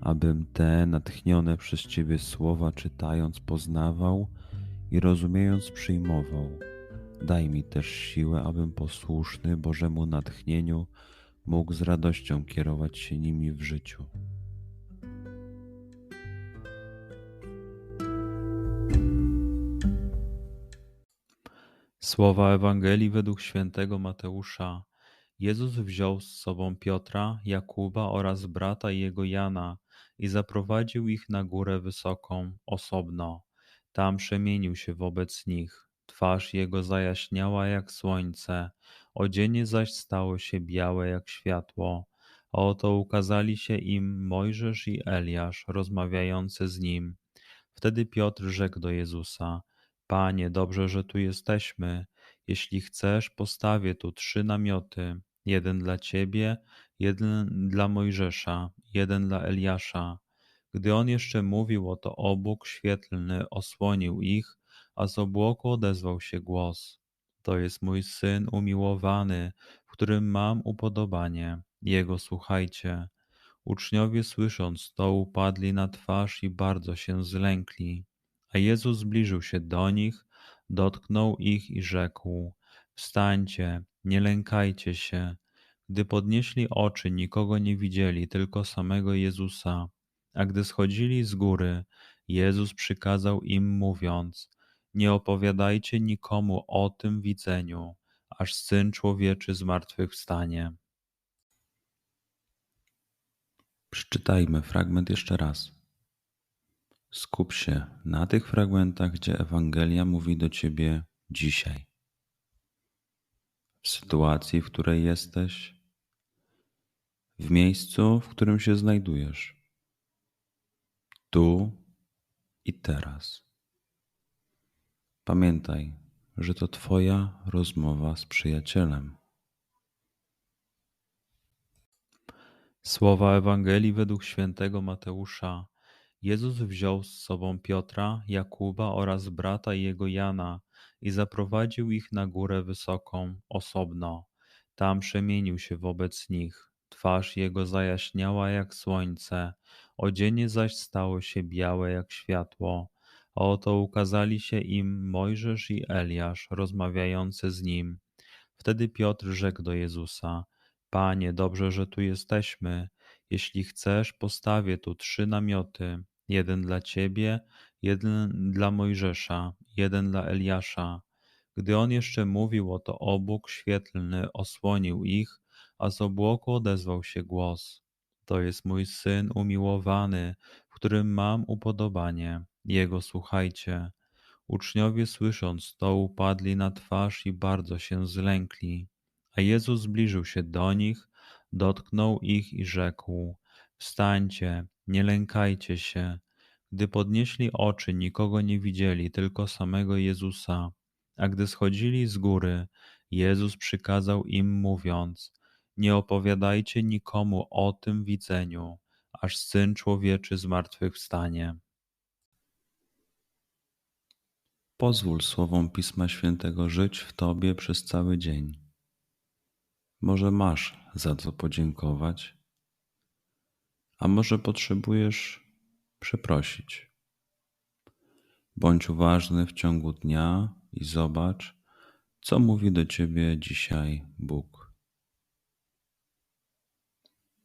abym te natchnione przez Ciebie słowa czytając poznawał i rozumiejąc przyjmował. Daj mi też siłę, abym posłuszny Bożemu natchnieniu mógł z radością kierować się nimi w życiu. Słowa Ewangelii według świętego Mateusza. Jezus wziął z sobą Piotra, Jakuba oraz brata jego Jana i zaprowadził ich na górę wysoką, osobno. Tam przemienił się wobec nich. Twarz jego zajaśniała jak słońce, odzienie zaś stało się białe jak światło. A oto ukazali się im Mojżesz i Eliasz, rozmawiający z nim. Wtedy Piotr rzekł do Jezusa: Panie, dobrze, że tu jesteśmy. Jeśli chcesz, postawię tu trzy namioty: jeden dla ciebie, jeden dla Mojżesza, jeden dla Eliasza. Gdy on jeszcze mówił, oto obłok świetlny osłonił ich, a z obłoku odezwał się głos. To jest mój syn umiłowany, w którym mam upodobanie. Jego słuchajcie. Uczniowie słysząc to upadli na twarz i bardzo się zlękli. A Jezus zbliżył się do nich, dotknął ich i rzekł: Wstańcie, nie lękajcie się. Gdy podnieśli oczy, nikogo nie widzieli, tylko samego Jezusa. A gdy schodzili z góry, Jezus przykazał im, mówiąc: Nie opowiadajcie nikomu o tym widzeniu, aż syn człowieczy zmartwychwstanie. Przeczytajmy fragment jeszcze raz. Skup się na tych fragmentach, gdzie Ewangelia mówi do ciebie dzisiaj. W sytuacji, w której jesteś, w miejscu, w którym się znajdujesz, tu i teraz. Pamiętaj, że to Twoja rozmowa z przyjacielem. Słowa Ewangelii według świętego Mateusza. Jezus wziął z sobą Piotra, Jakuba oraz brata jego Jana i zaprowadził ich na górę wysoką, osobno. Tam przemienił się wobec nich Twarz jego zajaśniała jak słońce, odzienie zaś stało się białe jak światło. A oto ukazali się im Mojżesz i Eliasz, rozmawiający z nim. Wtedy Piotr rzekł do Jezusa: Panie, dobrze, że tu jesteśmy. Jeśli chcesz, postawię tu trzy namioty: jeden dla ciebie, jeden dla Mojżesza, jeden dla Eliasza. Gdy on jeszcze mówił, oto obłok świetlny osłonił ich, a z obłoku odezwał się głos: To jest mój syn umiłowany, w którym mam upodobanie. Jego słuchajcie. Uczniowie słysząc to upadli na twarz i bardzo się zlękli. A Jezus zbliżył się do nich, dotknął ich i rzekł: Wstańcie, nie lękajcie się. Gdy podnieśli oczy, nikogo nie widzieli, tylko samego Jezusa. A gdy schodzili z góry, Jezus przykazał im, mówiąc: nie opowiadajcie nikomu o tym widzeniu, aż Syn Człowieczy zmartwychwstanie. Pozwól słowom Pisma Świętego żyć w Tobie przez cały dzień. Może masz za co podziękować, a może potrzebujesz przeprosić. Bądź uważny w ciągu dnia i zobacz, co mówi do Ciebie dzisiaj Bóg.